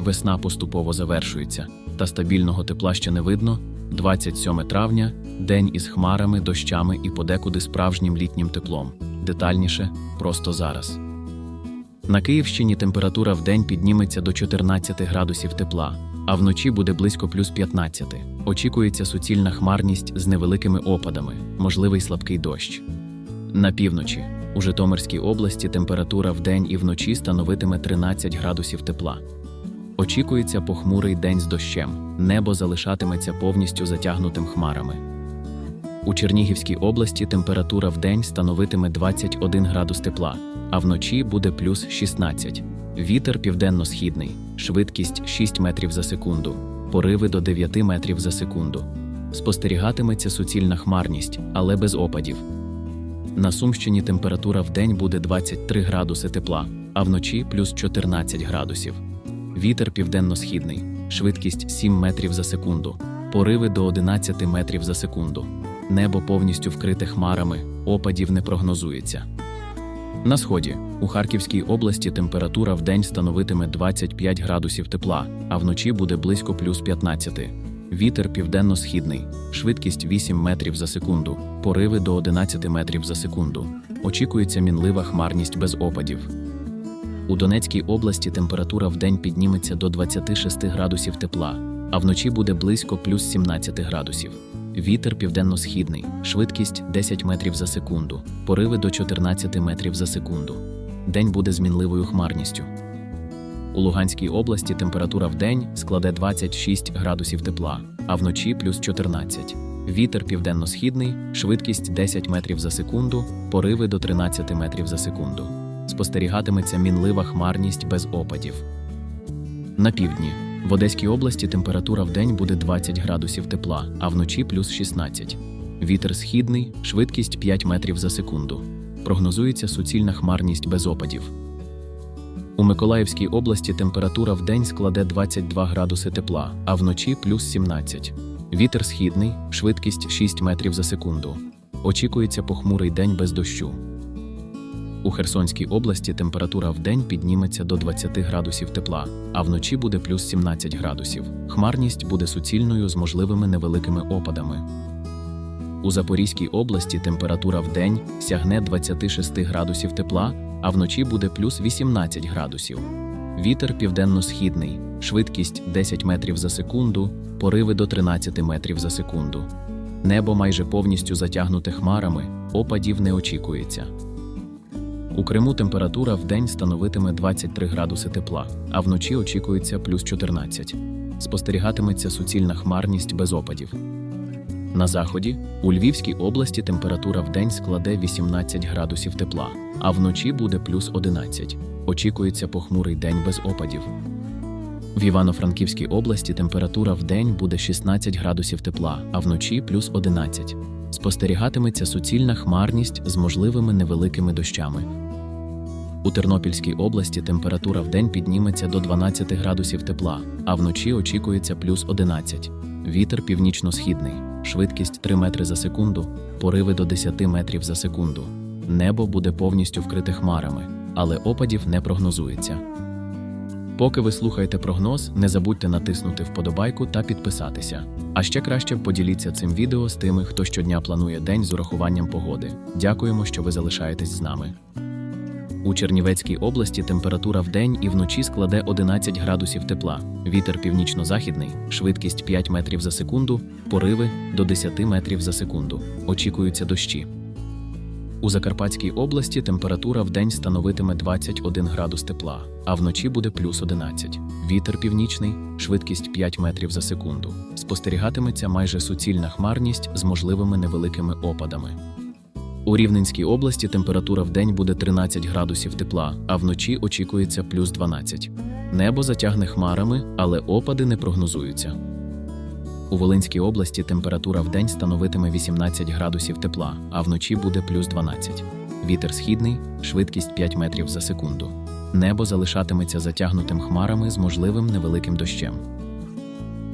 весна поступово завершується, та стабільного тепла ще не видно. 27 травня день із хмарами, дощами і подекуди справжнім літнім теплом. Детальніше просто зараз. На Київщині температура в день підніметься до 14 градусів тепла, а вночі буде близько плюс 15. Очікується суцільна хмарність з невеликими опадами, можливий слабкий дощ. На півночі у Житомирській області температура в день і вночі становитиме 13 градусів тепла. Очікується похмурий день з дощем. Небо залишатиметься повністю затягнутим хмарами. У Чернігівській області температура в день становитиме 21 градус тепла, а вночі буде плюс 16. Вітер південно-східний, швидкість 6 метрів за секунду, пориви до 9 метрів за секунду. Спостерігатиметься суцільна хмарність, але без опадів. На Сумщині температура в день буде 23 градуси тепла, а вночі плюс 14 градусів. Вітер південно-східний, швидкість 7 метрів за секунду, пориви до 11 метрів за секунду. Небо повністю вкрите хмарами, опадів не прогнозується. На сході у Харківській області температура в день становитиме 25 градусів тепла, а вночі буде близько плюс 15. Вітер південно-східний, швидкість 8 метрів за секунду, пориви до 11 метрів за секунду. Очікується мінлива хмарність без опадів. У Донецькій області температура в день підніметься до 26 градусів тепла, а вночі буде близько плюс 17 градусів. Вітер південно-східний, швидкість 10 метрів за секунду, пориви до 14 метрів за секунду. День буде з мінливою хмарністю. У Луганській області температура в день складе 26 градусів тепла, а вночі плюс 14. Вітер південно-східний, швидкість 10 метрів за секунду, пориви до 13 метрів за секунду. Спостерігатиметься мінлива хмарність без опадів. На півдні в Одеській області температура в день буде 20 градусів тепла, а вночі плюс 16. Вітер східний, швидкість 5 метрів за секунду. Прогнозується суцільна хмарність без опадів. У Миколаївській області температура в день складе 22 градуси тепла, а вночі плюс 17. Вітер східний, швидкість 6 метрів за секунду. Очікується похмурий день без дощу. У Херсонській області температура в день підніметься до 20 градусів тепла, а вночі буде плюс 17 градусів. Хмарність буде суцільною з можливими невеликими опадами. У Запорізькій області температура в день сягне 26 градусів тепла, а вночі буде плюс 18 градусів. Вітер південно-східний, швидкість 10 метрів за секунду, пориви до 13 метрів за секунду. Небо майже повністю затягнуте хмарами, опадів не очікується. У Криму температура в день становитиме 23 градуси тепла, а вночі очікується плюс 14. Спостерігатиметься суцільна хмарність без опадів. На заході у Львівській області температура в день складе 18 градусів тепла, а вночі буде плюс 11. Очікується похмурий день без опадів. В Івано-Франківській області температура в день буде 16 градусів тепла, а вночі плюс 11. Спостерігатиметься суцільна хмарність з можливими невеликими дощами. У Тернопільській області температура в день підніметься до 12 градусів тепла, а вночі очікується плюс 11. Вітер північно-східний, швидкість 3 метри за секунду, пориви до 10 метрів за секунду. Небо буде повністю вкрите хмарами, але опадів не прогнозується. Поки ви слухаєте прогноз, не забудьте натиснути вподобайку та підписатися. А ще краще поділіться цим відео з тими, хто щодня планує день з урахуванням погоди. Дякуємо, що ви залишаєтесь з нами. У Чернівецькій області температура вдень і вночі складе 11 градусів тепла. Вітер північно-західний, швидкість 5 метрів за секунду, пориви до 10 метрів за секунду. Очікуються дощі. У Закарпатській області температура вдень становитиме 21 градус тепла, а вночі буде плюс 11. Вітер північний, швидкість 5 метрів за секунду. Спостерігатиметься майже суцільна хмарність з можливими невеликими опадами. У Рівненській області температура вдень буде 13 градусів тепла, а вночі очікується плюс 12. Небо затягне хмарами, але опади не прогнозуються. У Волинській області температура вдень становитиме 18 градусів тепла, а вночі буде плюс 12. Вітер східний, швидкість 5 метрів за секунду. Небо залишатиметься затягнутим хмарами з можливим невеликим дощем.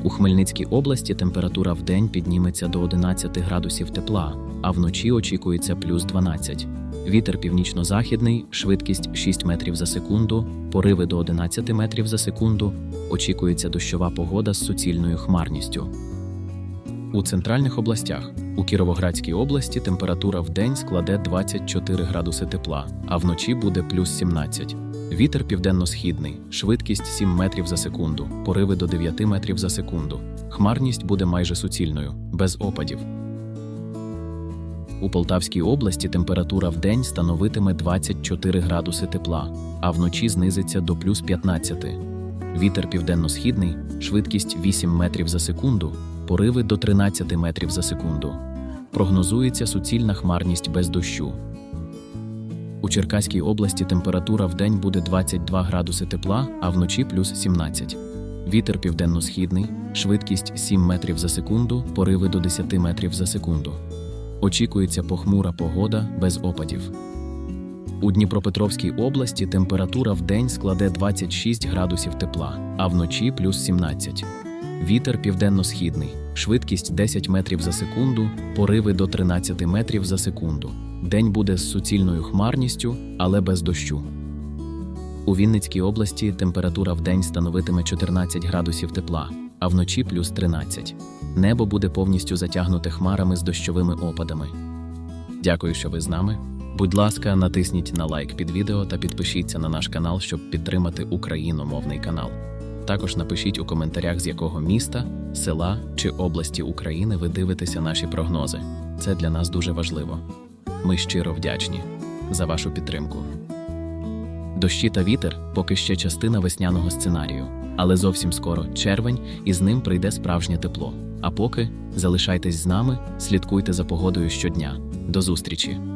У Хмельницькій області температура вдень підніметься до 11 градусів тепла, а вночі очікується плюс 12. Вітер північно-західний, швидкість 6 метрів за секунду, пориви до 11 метрів за секунду. Очікується дощова погода з суцільною хмарністю. У центральних областях у Кіровоградській області температура в день складе 24 градуси тепла, а вночі буде плюс 17. Вітер південно-східний, швидкість 7 метрів за секунду, пориви до 9 метрів за секунду. Хмарність буде майже суцільною, без опадів. У Полтавській області температура в день становитиме 24 градуси тепла, а вночі знизиться до плюс 15. Вітер південно-східний, швидкість 8 метрів за секунду, пориви до 13 метрів за секунду. Прогнозується суцільна хмарність без дощу. У Черкаській області температура в день буде 22 градуси тепла, а вночі плюс 17. Вітер південно-східний, швидкість 7 метрів за секунду, пориви до 10 метрів за секунду. Очікується похмура погода без опадів. У Дніпропетровській області температура в день складе 26 градусів тепла, а вночі плюс 17. Вітер південно-східний, швидкість 10 метрів за секунду, пориви до 13 метрів за секунду. День буде з суцільною хмарністю, але без дощу. У Вінницькій області температура в день становитиме 14 градусів тепла, а вночі плюс 13. Небо буде повністю затягнуте хмарами з дощовими опадами. Дякую, що ви з нами. Будь ласка, натисніть на лайк під відео та підпишіться на наш канал, щоб підтримати україномовний канал. Також напишіть у коментарях, з якого міста, села чи області України ви дивитеся наші прогнози. Це для нас дуже важливо. Ми щиро вдячні за вашу підтримку. Дощі та вітер поки ще частина весняного сценарію, але зовсім скоро червень, і з ним прийде справжнє тепло. А поки залишайтесь з нами, слідкуйте за погодою щодня. До зустрічі!